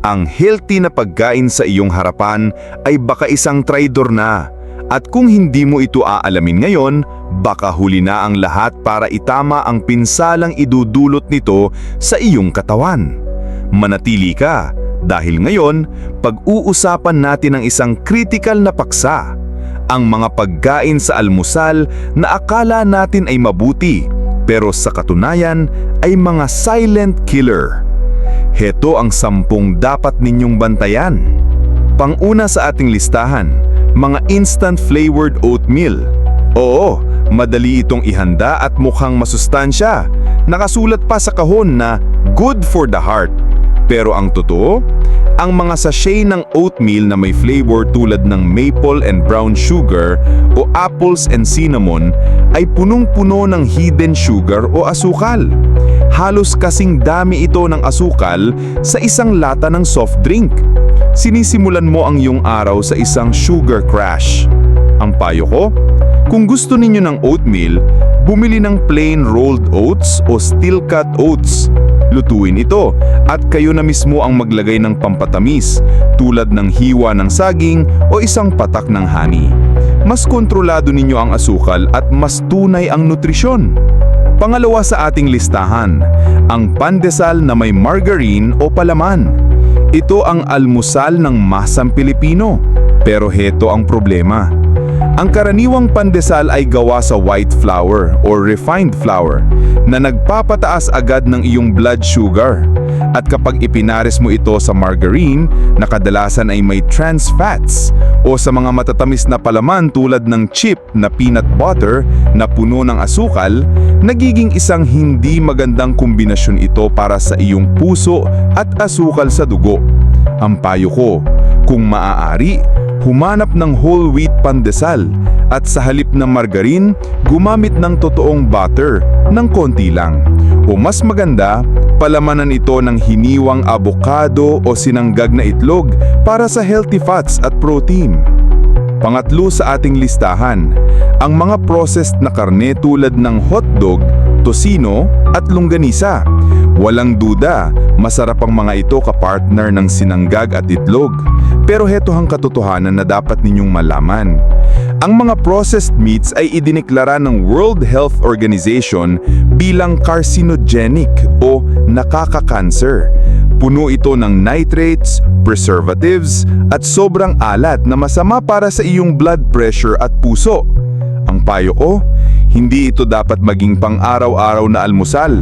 Ang healthy na pagkain sa iyong harapan ay baka isang traidor na. At kung hindi mo ito aalamin ngayon, baka huli na ang lahat para itama ang pinsalang idudulot nito sa iyong katawan. Manatili ka dahil ngayon, pag-uusapan natin ang isang critical na paksa. Ang mga pagkain sa almusal na akala natin ay mabuti, pero sa katunayan ay mga silent killer. Heto ang sampung dapat ninyong bantayan. Panguna sa ating listahan, mga instant flavored oatmeal. Oo, madali itong ihanda at mukhang masustansya. Nakasulat pa sa kahon na good for the heart. Pero ang totoo, ang mga sachet ng oatmeal na may flavor tulad ng maple and brown sugar o apples and cinnamon ay punong-puno ng hidden sugar o asukal. Halos kasing dami ito ng asukal sa isang lata ng soft drink. Sinisimulan mo ang iyong araw sa isang sugar crash. Ang payo ko, kung gusto ninyo ng oatmeal, bumili ng plain rolled oats o steel cut oats. Lutuin ito at kayo na mismo ang maglagay ng pampatamis tulad ng hiwa ng saging o isang patak ng honey. Mas kontrolado ninyo ang asukal at mas tunay ang nutrisyon. Pangalawa sa ating listahan, ang pandesal na may margarine o palaman. Ito ang almusal ng masang Pilipino. Pero heto ang problema. Ang karaniwang pandesal ay gawa sa white flour or refined flour na nagpapataas agad ng iyong blood sugar. At kapag ipinares mo ito sa margarine na kadalasan ay may trans fats o sa mga matatamis na palaman tulad ng chip na peanut butter na puno ng asukal, nagiging isang hindi magandang kombinasyon ito para sa iyong puso at asukal sa dugo. Ang payo ko, kung maaari, humanap ng whole wheat pandesal at sa halip ng margarine, gumamit ng totoong butter ng konti lang. O mas maganda, palamanan ito ng hiniwang abokado o sinanggag na itlog para sa healthy fats at protein. Pangatlo sa ating listahan, ang mga processed na karne tulad ng hotdog, tosino at longganisa. Walang duda, masarap ang mga ito kapartner ng sinanggag at itlog. Pero heto ang katotohanan na dapat ninyong malaman. Ang mga processed meats ay idineklara ng World Health Organization bilang carcinogenic o nakaka-cancer. Puno ito ng nitrates, preservatives, at sobrang alat na masama para sa iyong blood pressure at puso. Ang payo ko, hindi ito dapat maging pang-araw-araw na almusal.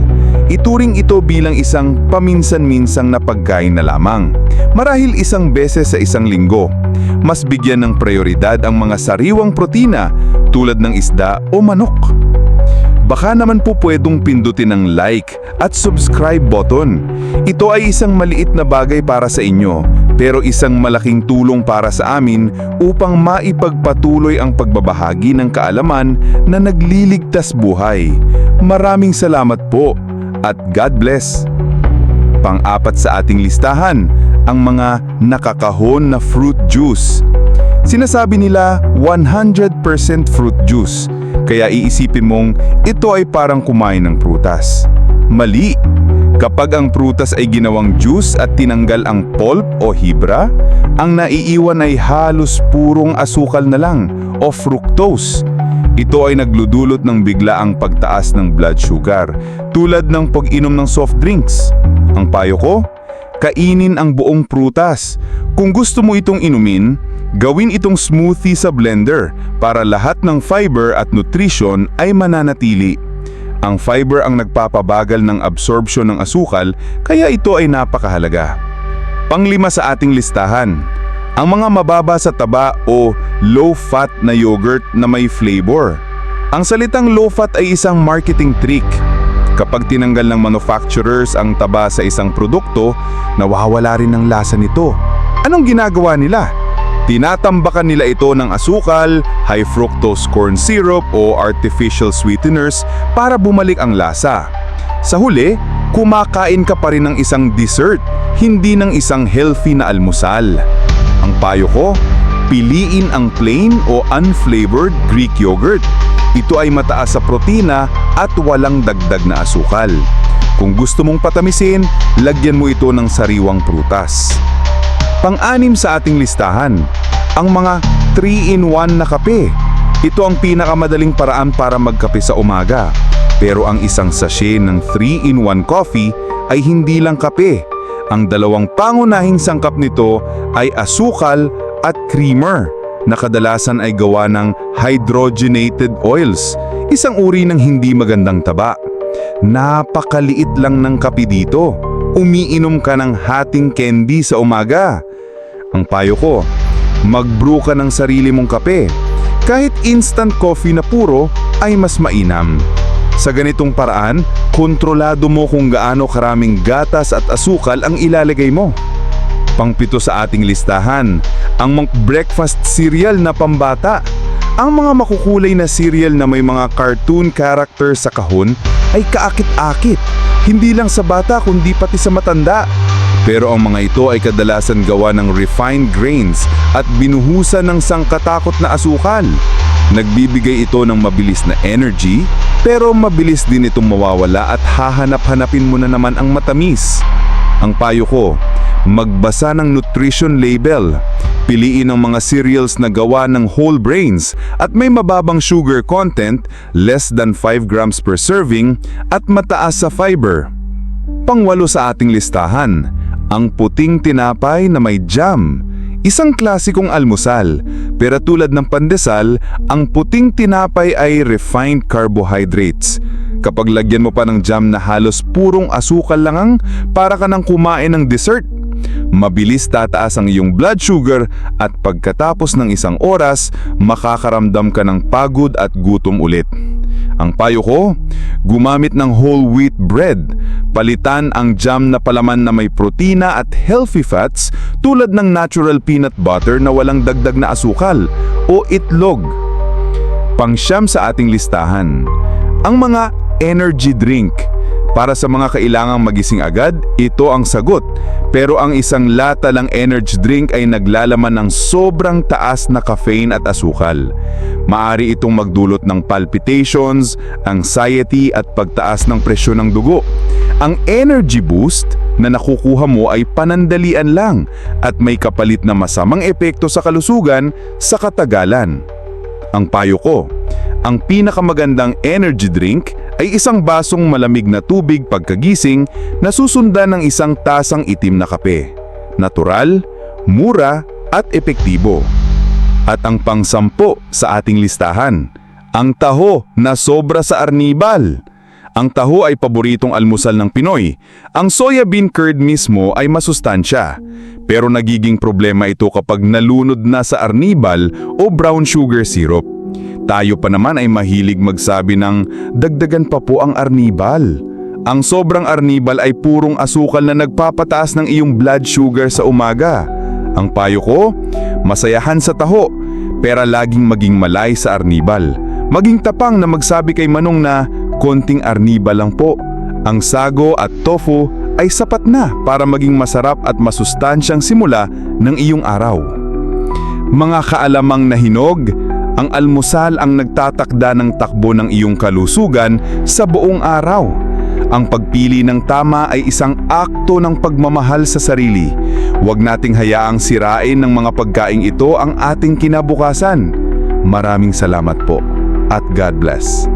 Ituring ito bilang isang paminsan-minsang na pagkain na lamang. Marahil isang beses sa isang linggo. Mas bigyan ng prioridad ang mga sariwang protina tulad ng isda o manok. Baka naman po pwedong pindutin ang like at subscribe button. Ito ay isang maliit na bagay para sa inyo, pero isang malaking tulong para sa amin upang maipagpatuloy ang pagbabahagi ng kaalaman na nagliligtas buhay. Maraming salamat po at God bless! Pang-apat sa ating listahan, ang mga nakakahon na fruit juice. Sinasabi nila 100% fruit juice, kaya iisipin mong ito ay parang kumain ng prutas. Mali! Kapag ang prutas ay ginawang juice at tinanggal ang pulp o hibra, ang naiiwan ay halos purong asukal na lang o fructose. Ito ay nagludulot ng biglaang pagtaas ng blood sugar, tulad ng pag-inom ng soft drinks. Ang payo ko, kainin ang buong prutas. Kung gusto mo itong inumin, gawin itong smoothie sa blender para lahat ng fiber at nutrition ay mananatili. Ang fiber ang nagpapabagal ng absorption ng asukal kaya ito ay napakahalaga. Panglima sa ating listahan, ang mga mababa sa taba o low-fat na yogurt na may flavor. Ang salitang low-fat ay isang marketing trick. Kapag tinanggal ng manufacturers ang taba sa isang produkto, nawawala rin ang lasa nito. Anong ginagawa nila? Tinatambakan nila ito ng asukal, high fructose corn syrup o artificial sweeteners para bumalik ang lasa. Sa huli, kumakain ka pa rin ng isang dessert, hindi ng isang healthy na almusal. Ang payo ko, piliin ang plain o unflavored Greek yogurt. Ito ay mataas sa protina at walang dagdag na asukal. Kung gusto mong patamisin, lagyan mo ito ng sariwang prutas. Pang-anim sa ating listahan, ang mga 3-in-1 na kape. Ito ang pinakamadaling paraan para magkape sa umaga. Pero ang isang sachet ng 3-in-1 coffee ay hindi lang kape. Ang dalawang pangunahing sangkap nito ay asukal at creamer na kadalasan ay gawa ng hydrogenated oils, isang uri ng hindi magandang taba. Napakaliit lang ng kape dito. Umiinom ka ng hating candy sa umaga. Ang payo ko, mag-brew ka ng sarili mong kape. Kahit instant coffee na puro ay mas mainam. Sa ganitong paraan, kontrolado mo kung gaano karaming gatas at asukal ang ilalagay mo. Pangpito sa ating listahan, ang mga breakfast cereal na pambata. Ang mga makukulay na cereal na may mga cartoon character sa kahon ay kaakit-akit, hindi lang sa bata kundi pati sa matanda. Pero ang mga ito ay kadalasan gawa ng refined grains at binuhusan ng sangkatakot na asukal. Nagbibigay ito ng mabilis na energy, pero mabilis din itong mawawala at hahanap-hanapin mo na naman ang matamis. Ang payo ko, magbasa ng nutrition label. Piliin ang mga cereals na gawa ng whole grains at may mababang sugar content, less than 5 grams per serving, at mataas sa fiber. Pangwalo sa ating listahan, ang puting tinapay na may jam. Isang klasikong almusal, pero tulad ng pandesal, ang puting tinapay ay refined carbohydrates. Kapag lagyan mo pa ng jam na halos purong asukal lang ang para ka nang kumain ng dessert. Mabilis tataas ang iyong blood sugar at pagkatapos ng isang oras, makakaramdam ka ng pagod at gutom ulit. Ang payo ko, gumamit ng whole wheat bread. Palitan ang jam na palaman na may protina at healthy fats tulad ng natural peanut butter na walang dagdag na asukal o itlog. Pangsyam sa ating listahan, ang mga energy drink. Para sa mga kailangang magising agad, ito ang sagot. Pero ang isang lata ng energy drink ay naglalaman ng sobrang taas na caffeine at asukal. Maari itong magdulot ng palpitations, anxiety at pagtaas ng presyon ng dugo. Ang energy boost na nakukuha mo ay panandalian lang at may kapalit na masamang epekto sa kalusugan sa katagalan. Ang payo ko, ang pinakamagandang energy drink ay isang basong malamig na tubig pagkagising na susundan ng isang tasang itim na kape. Natural, mura at epektibo. At ang pangsampo sa ating listahan, ang taho na sobra sa arnibal. Ang taho ay paboritong almusal ng Pinoy. Ang soya bean curd mismo ay masustansya. Pero nagiging problema ito kapag nalunod na sa arnibal o brown sugar syrup. Tayo pa naman ay mahilig magsabi ng dagdagan pa po ang arnibal. Ang sobrang arnibal ay purong asukal na nagpapataas ng iyong blood sugar sa umaga. Ang payo ko, masayahan sa taho, pero laging maging malay sa arnibal. Maging tapang na magsabi kay Manong na konting arnibal lang po. Ang sago at tofu ay sapat na para maging masarap at masustansyang simula ng iyong araw. Mga kaalamang nahinog, ang almusal ang nagtatakda ng takbo ng iyong kalusugan sa buong araw. Ang pagpili ng tama ay isang akto ng pagmamahal sa sarili. Huwag nating hayaang sirain ng mga pagkaing ito ang ating kinabukasan. Maraming salamat po at God bless.